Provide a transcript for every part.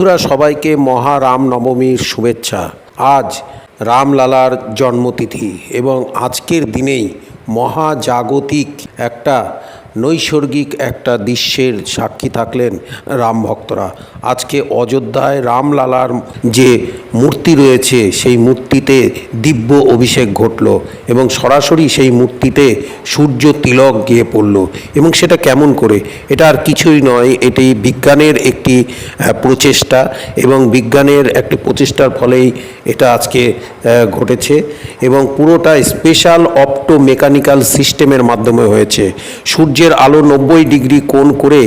বন্ধুরা, সবাইকে মহা রাম নবমীর শুভেচ্ছা। আজ রামলালার জন্মতিথি এবং আজকের দিনেই মহাজাগতিক একটা নৈসর্গিক একটা দৃশ্যের সাক্ষী থাকলেন রাম ভক্তরা। আজকে অযোধ্যায় রামলালার যে মূর্তি রয়েছে, সেই মূর্তিতে দিব্য অভিষেক ঘটল এবং সরাসরি সেই মূর্তিতে সূর্য তিলক গিয়ে পড়ল। এবং সেটা কেমন করে? এটা আর কিছুই নয়, এটি বিজ্ঞানের একটি প্রচেষ্টা এবং বিজ্ঞানের একটি প্রচেষ্টার ফলেই এটা আজকে ঘটেছে এবং পুরোটা স্পেশাল অপটো মেকানিক্যাল সিস্টেমের মাধ্যমে হয়েছে। সূর্যের আলো নব্বই ডিগ্রি কোণ করে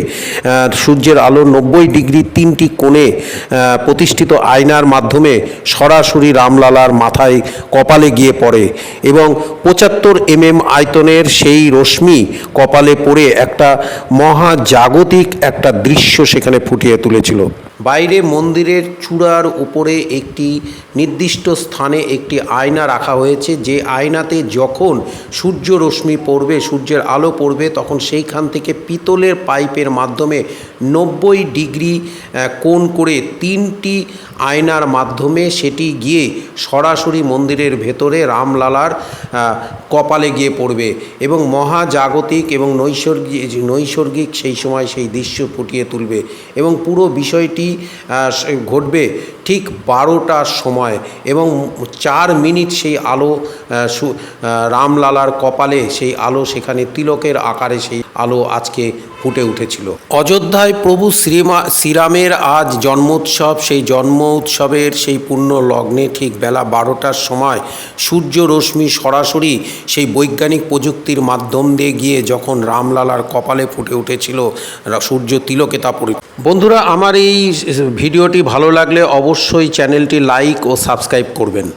সূর্যের আলো নব্বই ডিগ্রি তিনটি কোণে প্রতিষ্ঠিত আয়নার মাধ্যমে সরাসরি রামলালার মাথায় কপালে গিয়ে পড়ে এবং পঁচাত্তর এম এম আয়তনের সেই রশ্মি কপালে পড়ে একটা মহাজাগতিক একটা দৃশ্য সেখানে ফুটিয়ে তুলেছিল। বাইরে মন্দিরের চূড়ার উপরে একটি নির্দিষ্ট স্থানে একটি আয়না রাখা হয়েছে। যে আয়নাতে যখন সূর্য রশ্মি পড়বে, সূর্যের আলো পড়বে, তখন সেইখান থেকে পিতলের পাইপের মাধ্যমে নব্বই ডিগ্রি কোণ করে তিনটি আয়নার মাধ্যমে সেটি গিয়ে সরাসরি মন্দিরের ভেতরে রামলালার কপালে গিয়ে পড়বে এবং মহাজাগতিক এবং নৈসর্গিক নৈসর্গিক সেই সময় সেই দৃশ্য ফুটিয়ে তুলবে এবং পুরো বিষয়টি ঘটবে ঠিক বারোটার সময় এবং চার মিনিট সেই আলো রামলালার কপালে সেই আলো, সেখানে তিলকের আকারে সেই আলো আজকে ফুটে উঠেছিল। অযোধ্যায় প্রভু শ্রীমা, শ্রীরামের আজ জন্মোৎসব, সেই জন্ম উৎসবের সেই পূর্ণ লগ্নে ঠিক বেলা বারোটার সময় সূর্য রশ্মি সরাসরি সেই বৈজ্ঞানিক প্রযুক্তির মাধ্যম দিয়ে গিয়ে যখন রামলালার কপালে ফুটে উঠেছিল সূর্য তিলকে তা পরি, বন্ধুরা, আমার এই ভিডিওটি ভালো লাগলে অবশ্যই চ্যানেলটি লাইক ও সাবস্ক্রাইব করবেন।